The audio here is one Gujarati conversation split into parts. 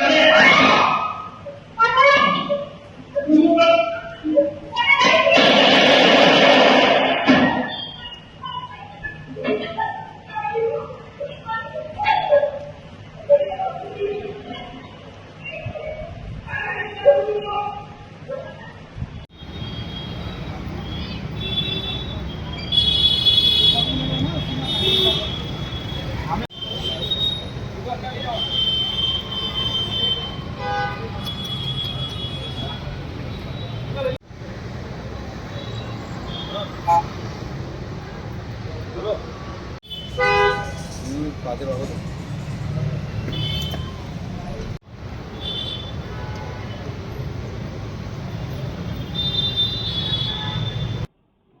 Yeah. તાજેતર બાબતે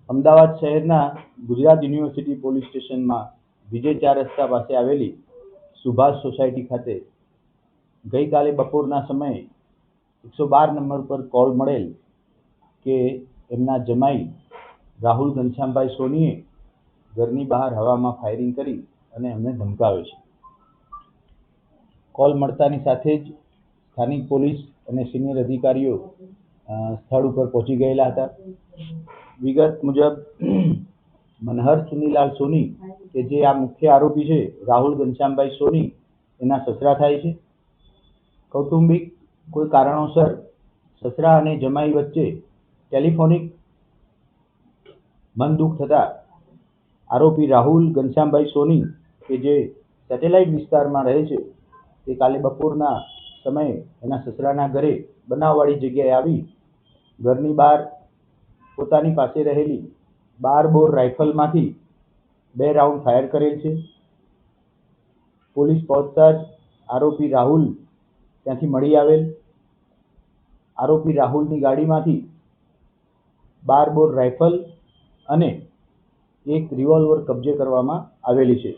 અમદાવાદ શહેરના ગુજરાત યુનિવર્સિટી પોલીસ સ્ટેશનમાં વિજય ચાર રસ્તા પાસે આવેલી સુભાષ સોસાયટી ખાતે ગઈકાલે બપોરના સમયે એકસો બાર નંબર પર કોલ મળેલ કે એમના જમાઈ રાહુલ ઘનશ્યામભાઈ સોનીએ ઘરની બહાર હવામાં ફાયરિંગ કરી અને એમને ધમકાવે છે. કોલ મળતાની સાથે જ સ્થાનિક પોલીસ અને સિનિયર અધિકારીઓ સ્થળ ઉપર પહોંચી ગયેલા હતા. વિગત મુજબ, મનહર સુનીલાલ સોની, કે જે આ મુખ્ય આરોપી છે, રાહુલ ઘનશ્યામભાઈ સોની, એના સસરા થાય છે. કૌટુંબિક કોઈ કારણોસર સસરા અને જમાઈ વચ્ચે ટેલિફોનિક મન દુઃખ થતા આરોપી રાહુલ ઘનશ્યામભાઈ સોની કે જે સેટેલાઇટ વિસ્તારમાં રહે છે, તે કાલે બપોરના સમયે એના સસરાના ઘરે બનાવવાળી જગ્યાએ આવી, ઘરની બહાર પોતાની પાસે રહેલી બાર બોર રાઇફલમાંથી બે રાઉન્ડ ફાયર કરેલ છે. પોલીસ પહોંચતા જ આરોપી રાહુલ ત્યાંથી મળી આવેલ. આરોપી રાહુલની ગાડીમાંથી બાર બોર રાઇફલ અને એક રિવોલ્વર કબજે કરવામાં આવેલી છે.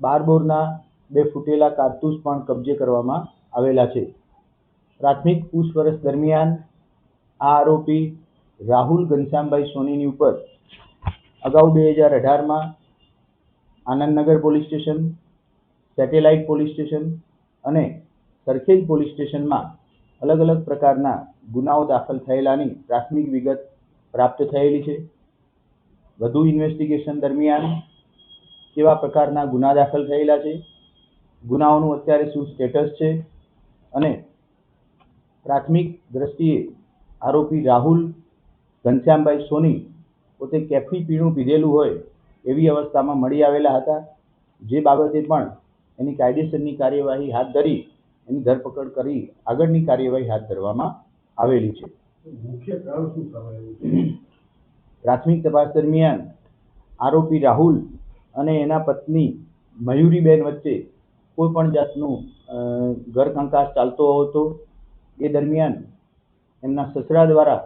બાર બોરના બે ફૂટેલા કારતૂસ પણ કબજે કરવામાં આવેલા છે. પ્રાથમિક પૂછપરછ દરમિયાન આ આરોપી રાહુલ ઘનશ્યામભાઈ સોનીની ઉપર અગાઉ બે હજાર અઢારમાં Anandnagar police station, Satellite police station અને સરખેજ પોલીસ સ્ટેશનમાં અલગ અલગ પ્રકારના ગુનાઓ દાખલ થયેલાની પ્રાથમિક વિગત પ્રાપ્ત થયેલી છે. વધુ ઇન્વેસ્ટિગેશન દરમિયાન કેવા પ્રકારના ગુના દાખલ થયેલા છે? ગુનાઓનું અત્યારે શું સ્ટેટસ છે? અને પ્રાથમિક દ્રષ્ટિએ આરોપી રાહુલ ઘનશ્યામભાઈ સોની પોતે કેફી પીણું પીધેલું હોય એવી અવસ્થામાં મળી આવેલા હતા. જે બાબતે પણ એની કાયદેસરની કાર્યવાહી હાથ ધરી એની ધરપકડ કરી આગળની કાર્યવાહી હાથ ધરવામાં આવેલી છે? પ્રાથમિક તપાસ દરમિયાન આરોપી રાહુલ અને એના પત્ની મયુરીબેન વચ્ચે કોઈ પણ જાતનું ઘર કંકાસ ચાલતો હતો, એ દરમિયાન એમના સસરા દ્વારા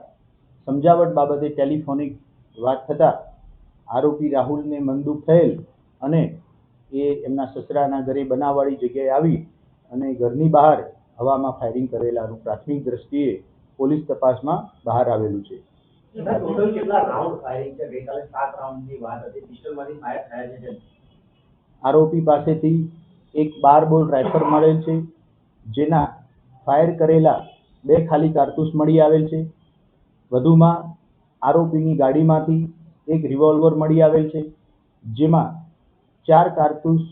સમજાવટ બાબતે ટેલિફોનિક વાત થતાં આરોપી રાહુલને મનદુખ થયેલ અને એ એમના સસરાના ઘરે બનાવવાળી જગ્યાએ આવી અને ઘરની બહાર હવામાં ફાયરિંગ કરેલાનું પ્રાથમિક દ્રષ્ટિએ પોલીસ તપાસમાં બહાર આવેલું છે. ટોટલ કેટલા રાઉન્ડ ફાયરિંગ છે? ગઈકાલે સાત રાઉન્ડની વાત હતી. પિસ્ટલમાંથી ફાયર થયા છે આરોપી પાસેથી એક બાર બોલ રાઇફલ મળેલ છે જેના ફાયર કરેલા બે ખાલી કારતૂસ મળી આવેલ છે. વધુમાં આરોપીની ગાડીમાંથી એક રિવોલ્વર મળી આવેલ છે જેમાં ચાર કારતૂસ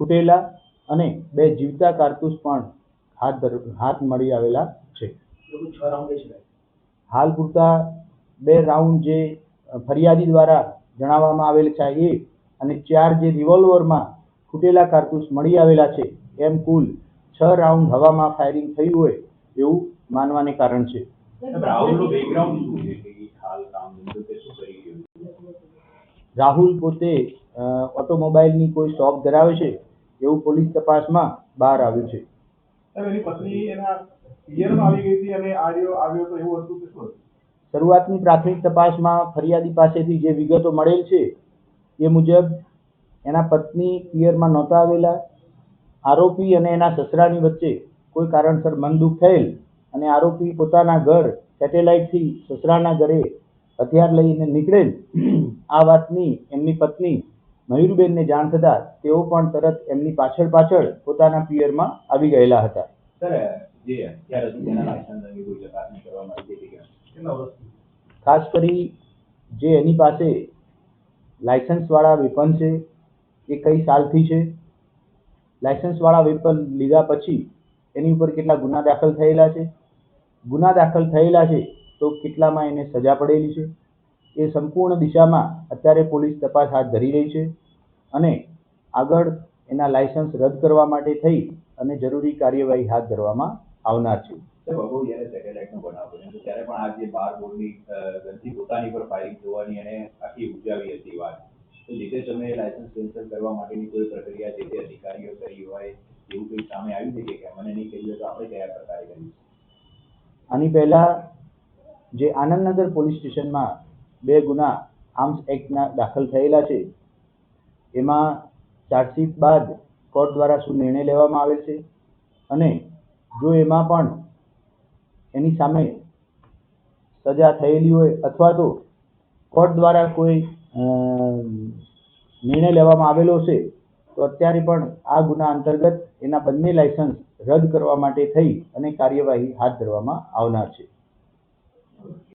ફૂટેલા અને બે જીવતા કારતૂસ પણ હાથ હાથ મળી આવેલા છે. હાલ પૂરતા બે રાઉન્ડ જે ફરિયાદી દ્વારા જણાવવામાં આવેલ છે એ અને ચાર જે રિવોલ્વરમાં ફૂટેલા કારતૂસ મળી આવેલા છે એમ કુલ છ રાઉન્ડ હવામાં ફાયરિંગ થયું હોય એવું માનવાને કારણ છે. રાહુલનું બેકગ્રાઉન્ડ શું છે? કે ઈ હાલ કામ ધંધો કે શું કરી રહ્યો છે? રાહુલ પોતે ઓટોમોબાઈલની કોઈ શોપ ધરાવે છે એવું પોલીસ તપાસમાં બહાર આવ્યું છે. એની પત્ની એના પિયરમાં આવી ગઈ હતી અને આર્યો આવ્યો તો એવું હતું કે શું હતું? શરૂઆતની પ્રાથમિક તપાસમાં ફરિયાદી પાસેથી જે વિગતો મળેલ છે એ મુજબ એના પત્ની પિયરમાં નહોતા આવેલા. આરોપી અને એના સસરાની વચ્ચે કોઈ કારણસર મનદુખ થયેલ અને આરોપી પોતાના ઘર સેટેલાઇટથી સસરાના ઘરે હથિયાર લઈને નીકળેલ. આ વાતની એમની પત્ની મયુરબેનને જાણ થતાં તેઓ પણ તરત એમની પાછળ પાછળ પોતાના પિયરમાં આવી ગયેલા હતા. જે અત્યારે હતી કે કેટલા વર્ષથી ખાસ કરી જે એની પાસે લાયસન્સવાળા વેપન છે એ કઈ સાલથી છે? લાયસન્સવાળા વેપન લીધા પછી એની ઉપર કેટલા ગુના દાખલ થયેલા છે? ગુના દાખલ થયેલા છે તો કેટલામાં એને સજા પડેલી છે? એ સંપૂર્ણ દિશામાં અત્યારે પોલીસ તપાસ હાથ ધરી રહી છે અને આગળ એના લાયસન્સ રદ કરવા માટે થઈ અને જરૂરી કાર્યવાહી હાથ ધરવામાં આવનાર છે. હતો ત્યારે પણ આ જે બાર બોર્ડની ગનથી પોતાની પર ફાયરિંગ જોવાની એને આખી ઉજાવી હતી વાત. તો જે તે લાયસન્સ કેન્સલ કરવા માટેની કોઈ પ્રક્રિયા જે તે અધિકારીઓ કરી હોય, એવું કંઈ સામે આવ્યું છે કે મને નહીં કહ્યું તો આપણે કયા પ્રકારે કર્યું આની પહેલા જે આનંદનગર પોલીસ સ્ટેશનમાં બે ગુના આર્મ્સ એક્ટના દાખલ થયેલા છે, એમાં ચાર્જશીટ બાદ કોર્ટ દ્વારા શું નિર્ણય લેવામાં આવે છે અને જો એમાં પણ એની સામે સજા થયેલી હોય અથવા તો કોર્ટ દ્વારા કોઈ નિર્ણય લેવામાં આવેલો છે, તો અત્યારે પણ આ ગુના અંતર્ગત એના બંને લાયસન્સ રદ કરવા માટે થઈ અને કાર્યવાહી હાથ ધરવામાં આવનાર છે.